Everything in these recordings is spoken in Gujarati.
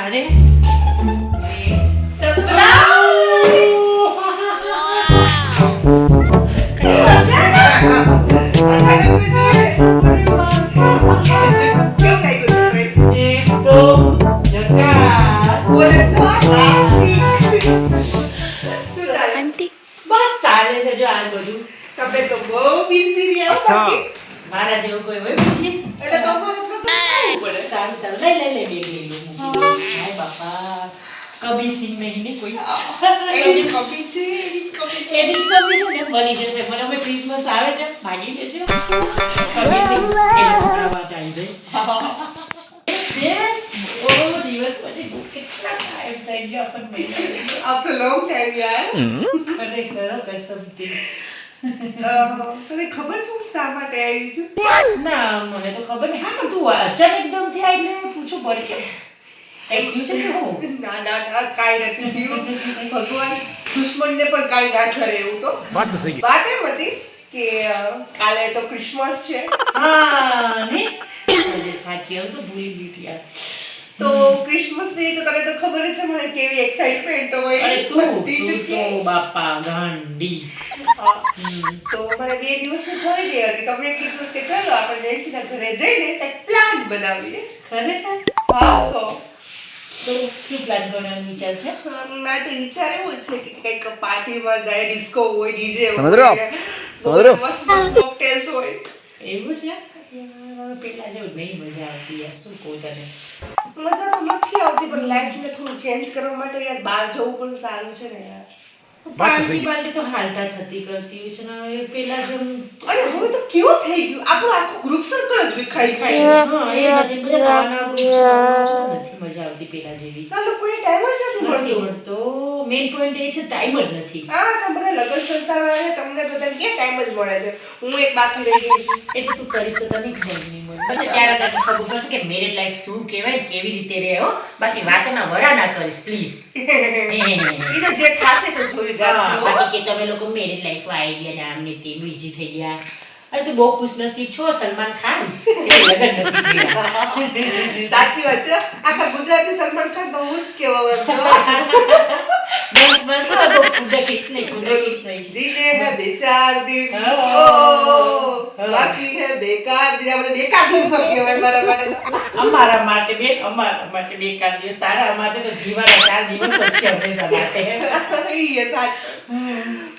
મારે એકદમ ઝકાસ. આંટી બસ ચાલે છે જો આ બધું તમે તો બહુ busy રહ્યા હો બાકી. મારા જેવું કોઈ હોય પછી એટલે તમારે તો પડે સારું સારું લઈ લઈ લઈ બેગ લઈ લો મૂકી દો. હાય બાપા કભી સિંહ નહીં ને કોઈ એની જ copy છે, એની જ copy છે. એની જ કભી છે ને બની જશે મને હવે ક્રિસમસ આવે છે ભાગી લેજો કભી સિંહ એ લોકો માટે આવી જાય Yes, બહુ દિવસ પછી કેટલા ટાઈમ થઈ ગયો આપણને મળ્યા. After લોંગ ટાઈમ યાર. ખરેખર કસમથી. તને ખબર છે હું શા માટે આવી છું? ના મને તો ખબર હા પણ તું અચાનક એકદમ થયા એટલે પૂછું પડે કે કઈ થયું છે કે ના ના ના કાંઈ નથી થયું. ભગવાન દુશ્મનને પણ કાંઈ ના કરે એવું તો. વાત એમ હતી કે કાલે તો ક્રિસમસ છે. હા ને? સાચી હવે તો ભૂલી ગઈ હતી યાર. તો ક્રિસમસની તો તને તો ખબર છે મને કેવી એક્સાઇટમેન્ટ હોય. અરે તું તું તો બાપા ગાંડી. તો મને બે દિવસ થઈ ગઈ હતી તો મેં કીધું કે ચલો આપણે નેન્સીના ઘરે જઈને કંઈક પ્લાન બનાવીએ. ખરેખર? હા તો તો શું પ્લાન કરવાનો વિચાર છે? માટે વિચાર એવો છે કે કંઈક પાર્ટીમાં જાય ડિસ્કો હોય ડીજે સમજ રહ્યો? સમજ રહ્યો? મસ્ત હોય. એવું છે? પેલા જેવું નહીં મજા આવતી યાર શું કહું તને? મજા તો નથી આવતી પણ લાઈફને થોડું ચેન્જ કરવા માટે યાર બહાર જવું પણ સારું છે ને યાર. વાત સહી. પાર્ટી તો હાલતા થતી કરતી હોય છે ને પેલા જેમ અને હવે તો કેવું થઈ ગયું? આપણું આખું ગ્રુપ સર્કલ જ વિખાઈ ખાઈ હા એ નથી બધા નાના નથી મજા આવતી પેલા જેવી. આ લોકોને ટાઈમ જ નથી મળતો. મળતો. મેઇન પોઈન્ટ એ છે ટાઈમ જ નથી. હા તમને લગ્ન સંસાર વાળાને તમને બધા કે ટાઈમ જ મળે છે? હું એક બાકી રહી ગઈ. છું એટલે તું કરીશ તો તને પછી ત્યારે તને ખબર પડશે કે મેરેજ લાઈફ શું કહેવાય કેવી રીતે રહે હો? બાકી વાતોના વડા ના કરીશ પ્લીઝ ઈ તો જે ખાશે તો જોઈ જશે બાકી કે તમે લોકો મેરેજ લાઈફ આવી ગયા ને આમ ને તે બીજી થઈ ગયા. અરે તું બહુ ખુશનસીબ છો સલમાન ખાન. એટલે લગ્ન નથી થયા. સાચી વાત છે. આખા ગુજરાતી સલમાન ખાન તો હું જ કહેવા માંગતો બસ બસ હવે બહુ કુદરતીશ નહીં કુદરતીશ નહીં. જીને હે બેચાર દિન હા. ઓ હા. બાકી હે બેકાર દિન આ બધા બેકાર દિવસો કહેવાય મારા માટે. તો. અમારા માટે બેન અમારા માટે બેકાર દિવસ. તારા માટે તો જીવાના ચાર દિવસ જ છે હંમેશા માટે ઈ એ સાચું.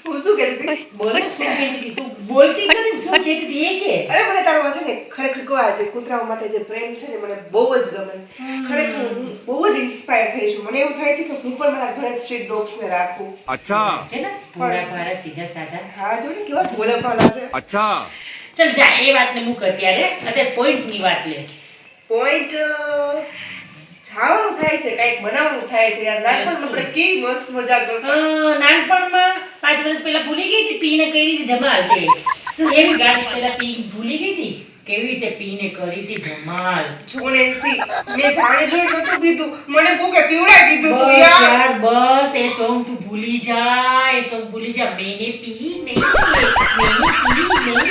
હું શું કહેતી હતી? બોલ ને શું કહેતી હતી? તું બોલતી જ નથી પણ હતી એ કે? અરે મને તારો છે ને ખરેખર કહો આજે કૂતરાઓ માટે જે પ્રેમ છે ને મને બહુ જ ગમે. ખરેખર હું બહુ જ ઇન્સ્પાયર થઈ છું. મને એવું થાય છે કે હું પણ મારા ઘરે સ્ટ્રીટ ડોગ્સ ને રાખું. અચ્છા. છે ને? પૂરા પારા સીધા સાધા. હા જો ને કેવા ભોલા છે. અચ્છા. ચલ જા એ વાતને મૂક અત્યારે. અત્યારે પોઈન્ટની વાત લે. પોઈન્ટ છાવાનું થાય છે કંઈક બનાવવાનું થાય છે. યાર નાનપણમાં આપણે કેવી મસ્ત મજા કરતા. નાનપણમાં પાંચ વર્ષ પહેલા ભૂલી ગઈ હતી પીને કઈ રીતે ધમાલ કે એવી ગાડી પેલા પી ભૂલી ગઈ હતી? કેવી રીતે પીને કરી હતી ધમાલ? જો નેન્સી મેં જાણે જોઈ નતું પીધું મને કોકે પીવડા કીધું તું યાર. બસ એ સોંગ તું ભૂલી જા એ સોંગ ભૂલી જા. મેને પી મેને પી મેને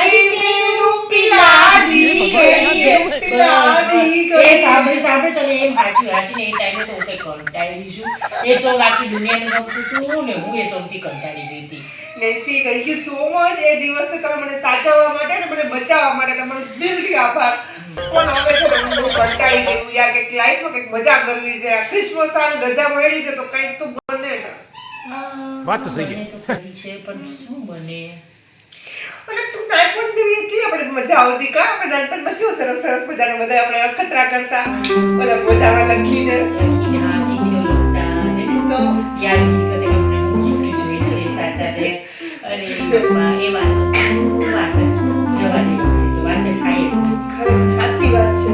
હજી મેનું પિલાડી ગઈ. પિલાડી એ ગઈ. સાંભળી સાંભળી તને એમ હાચી હાચી એ ટાઈમે તો હું કઈ કંટાળી છું. એ સોંગ આખી દુનિયાને ગમતું હતું ને હું એ સોંગથી કંટાળી ગઈ હતી. Nancy thank you so much એ દિવસે તમે મને સાચવવા માટે અને મને બચાવવા માટે તમારો દિલથી આભાર. પણ હવે છે ને હું કંટાળી ગયું યાર કંઈક લાઈફમાં કંઈક મજા કરવી છે. ક્રિસમસ આવે રજા મળી છે તો કંઈક તો બને વાત તો સહી. છે પણ શું બને? અને તું નાનપણ જેવી કે આપણે મજા આવતી? કા આપણે નાનપણમાં કેવું સરસ સરસ મજાના બધા આપણે અખતરા કરતા ઓલા મજામાં લખીને? લખીને હા ચીઠીઓ તો યાદ વાત જવા વાત થાય ખરેખર સાચી વાત છે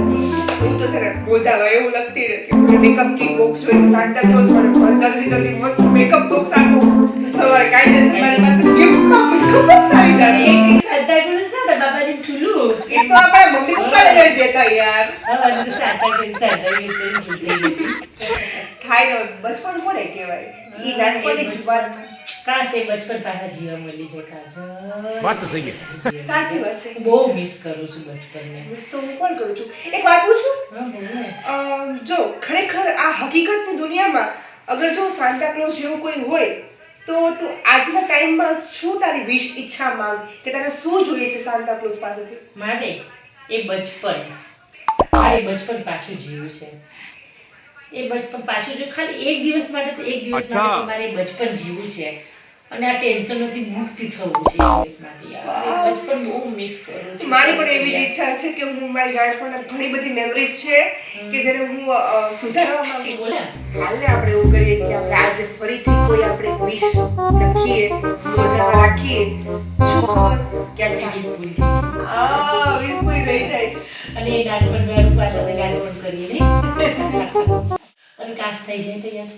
હું તો છે ને મોજામાં એવું લખતી રહેતી મને મેકઅપ કિટ બોક્સ જોઈએ સાંતા ક્લોઝ મને જલ્દી જલ્દી મસ્ત મેકઅપ બોક્સ આપો સવારે કાયદેસર મારી પાસે ગિફ્ટમાં મેકઅપ બોક્સ આવી જાય એક એક સાતા ના બાબાજી ઠુલું એ તો આપણા મમ્મી પપ્પાને લઈ દેતા યાર સાતા સાતા થાય બચપણ કોને કહેવાય ઈ નાનપણની જ વાત કાશ બચપન પાછા જીવા મળી જાય કાજલ વાત તો સહી સાચી વાત છે. બહુ મિસ કરું છું બચપનને મિસ તો હું પણ કરું છું. એક વાત પૂછું? જો ખરેખર આ હકીકતની દુનિયામાં અગર જો સાન્તા ક્લોઝ જેવું કોઈ હોય તો તું આજના ટાઈમમાં શું તારી વિશ ઈચ્છા માંગ કે તને શું જોઈએ છે સાન્તા ક્લોઝ પાસેથી? મારે એ બચપન મારે બચપન પાછું જીવવું છે. એ બચપન પાછું જો ખાલી એક દિવસ માટે તો એક દિવસ માટે મારે બચપન જીવવું છે. અને આ ટેન્શનથી મુક્તિ થવું છે બચપન બહુ મિસ કરું છું. મારી પણ એવી જ ઈચ્છા છે કે હું મારી ગાર્ડપણના ઘણી બધી મેમરીઝ છે કે જેને હું સુધારવા માંગુ બોલે. હાલને આપણે એવું કરીએ કે આપણે આજે ફરીથી કોઈ આપણે વિશ લખીએ મોજામાં રાખીએ. શું ખબર કે આપણે વિશ પૂરી થઈ જાય. આ વિશ પૂરી થઈ જાય. અને એ નાનપણ વાળું પાછા તો નાનપણ કરીએ નહીં. અને કાશ થઈ જાય તૈયાર.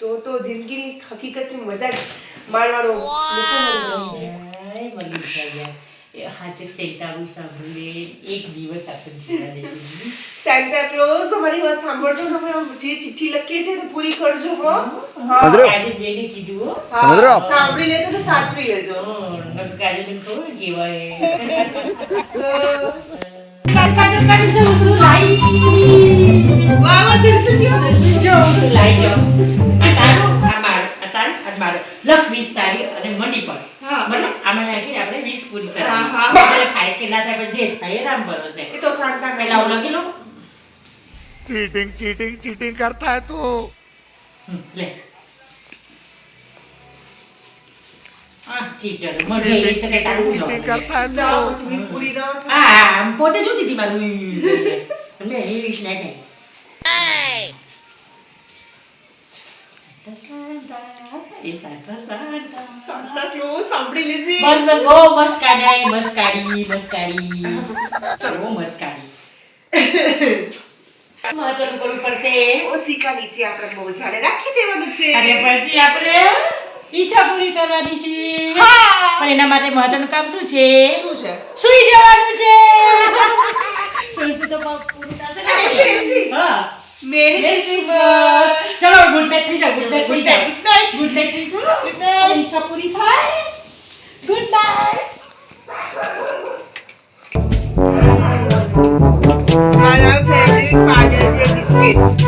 તો તો જિંદગીની હકીકતની મજા જ છે સેન્ટાનું સાંભળીને એક દિવસ જીવા છે સેન્ટા ક્લોઝ અમારી વાત સાંભળજો ને અમે જે ચિઠ્ઠી લખીએ છીએ ને પૂરી કરજો હો? આજે બેને કીધું હો સમજ રહ્યો? સાંભળી લેજો ને સાચવી લેજો હં, નકર કાજલબેન ખબર ને કેવા એ. તો કાજલ, કાજલ, જો હું શું લાઈ. વાહ વાહ જો જો. લખ વીસ તારી એટલે પોતે જોતી હતી મારું. લે ના જાય. ઈચ્છા પૂરી કરવાની છે. પણ એના માટે મહત્વનું કામ શું છે? શું છે? સુઈ જવાનું છે. સુઈશું તો પૂરું થશે. હા. મેરી ક્રિસમસ ચલો ગુડ નાઇટ થઈ જાઓ ગુડ જાઓ ગુડ નાઇટ ગુડ નાઇટ થઈ જાઓ ગુડ નાઇટ ઈચ્છા પૂરી થાય ગુડ નાઇટ મારા ફેવરિટ પાડર છે બિસ્કિટ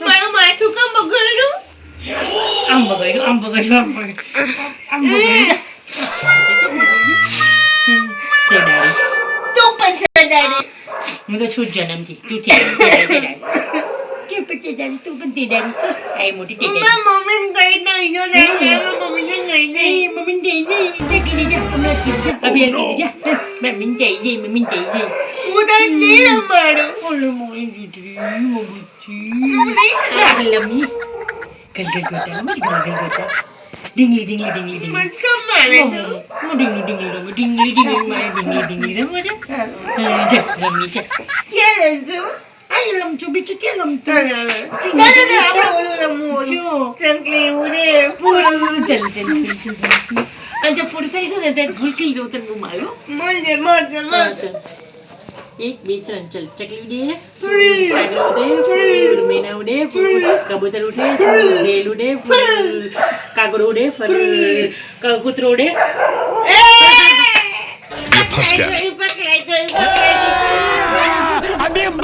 મારું માથું કેમ બગડ્યું આમ બગાડ્યું આમ બગાડ્યું આમ બગાડ્યું આમ બગાડ્યું તું પણ daddy. હું તો છું જન્મથી તું થી કે પછી તું પણ તે દાવી આઈ મોટી મમ્મી દઈ દે જા કીધી જા હમણાં જ કીધું જા અભી અભી જા મમ્મી દઈ Ay, alam cho, bicho ti alam to. Ano na, ako alam mo. Cho. Sangli mo na. Puro, chal, chal, chal, chal. अच्छा पुरता ही सर रहता है भूल के लो तक घुमालो मर जा मर जा मर जा एक बीच चल चकली उड़े पागल उड़े फुल मैना उड़े फुल कबूतर उड़े रेल उड़े फुल कागर उड़े फुल कबूतर उड़े ये फंस गया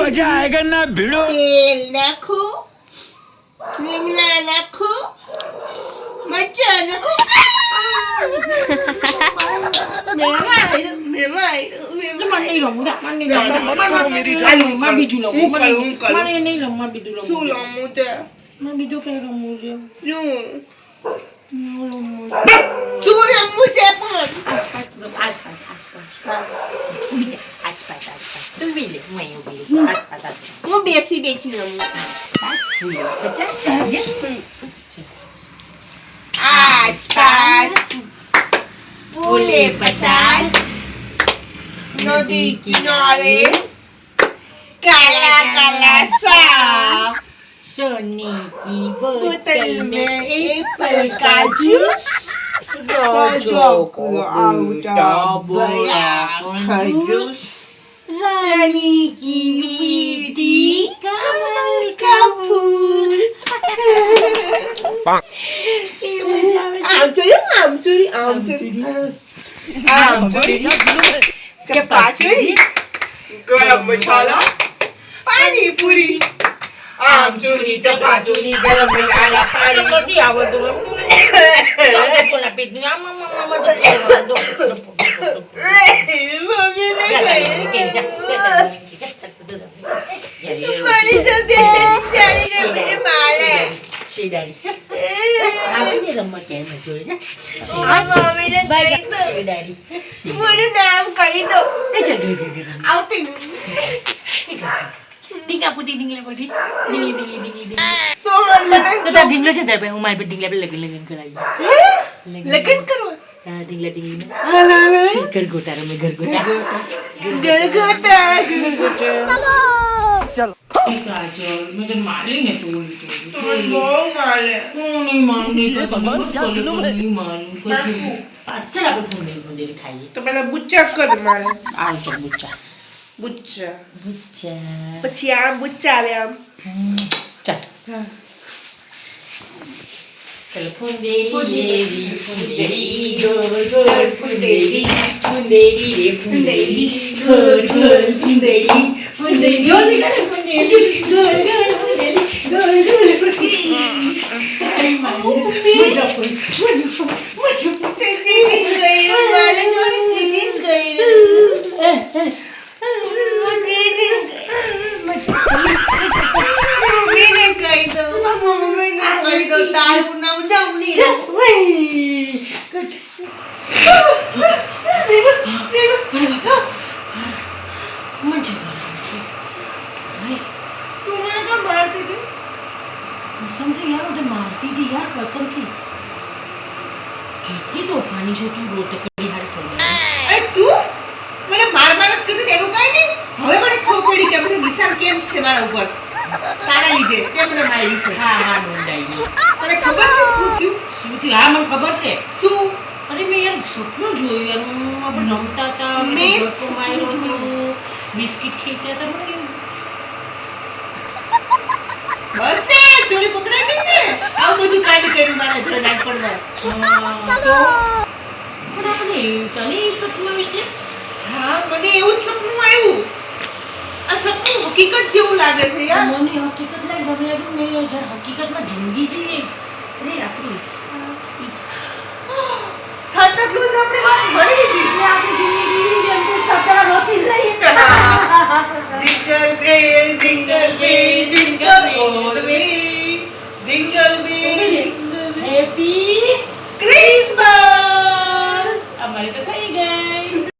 मजा आएगा ना भिड़ो તેલ નાખું રીંગણા નાખું મરચાં નાખું મેમાં આવ્યું, મેમાં આવ્યું, મેમાં મને નહીં રમવું દા, મને નહીં ऐसा રમવું. मत करो મને- मेरी મને- जान મને બીજું રમવું. હું મને કરું, હું કરું. મને નહીં રમવા બીજું રમવું શું છે. લમું તે મને બીજું કઈ રમવું છે શું ન રમવું. શું લમું છે પણ આસ પાસ આસ પાસ આસ પાસ ઉડી જા આસ આજ પાછ આજ પાછ તું બી લે હું અહીં ઊભી રહું. આજ પાછ આજ પાછ. હું બેસી બેસી રમું પાછ ભૂલ્યો. પચાસ ચાલીસ. આજ પાસ ફૂલે પચાસ નદી કિનારે કાલા કાલા સાપ सोने की बोतल बोतल में में एप्पल का जूस राजा को आउटा बड़ा खजूस રાણી કી વીટી કમલ કપૂર આમચોરી આમચોરી આમચોરી આમચોરી ચપાચોરી ગરમ મસાલા પાણીપુરી આમચોરી ચપાચોરી ગરમ મસાલા પાણીપુરી આવડતું પેટ આમ આમ આમ ઢીંગલો છે હું મારી પર ઢીંગલા પર લગન લગન કરાવી લગન ઢીંગલા ઢીંગલી હાલા ઘરગોટા રમે ઘરગોટા ગરગોટા કાજલ મેં તને મારી ને તું બહુ મારે નહીં માની તો ભગવાન ક્યાં જન્મ હે નહીં માની ચાલ આપણે ખાઈએ તો પેલા બુચ્ચા કર મારે આવ ચાલ બુચ્ચા બુચ્ચા બુચ્ચા પછી આમ બુચ્ચા આવે આમ Punderie, punderie, punderie, punderie, punderie, punderie, punderie, punderie, punderie, punderie, શું હા મને ખબર છે. શું? અરે મેં યાર સપનું જોયું યાર. હું આપણે રમતા હતા મેં મેં માર્યો હતો. બિસ્કિટ ખેંચ્યા હતા મને બસ ને ચોરી પકડાઈ ગઈ ને? આવું બધું કાંઈ કર્યું મારા જોડે નાનપણમાં હા, તો? પણ આપણે તને એ સપના વિશે હા મને એવું જ સપનું આવ્યું. આ સપનું હકીકત જેવું લાગે છે યાર. મને હકીકત લાગે લાગ્યું મેં જ્યારે હકીકતમાં જિંદગી જીવીએ અરે આપણી સતત ન્યૂઝ આપણે વાત મળી દીધી. આપણી જિંદગી જેમ કે સતત નથી રહી jingle bell jingle bell jingle bell jingle bell happy Christmas અમારી તો થઈ ગઈ.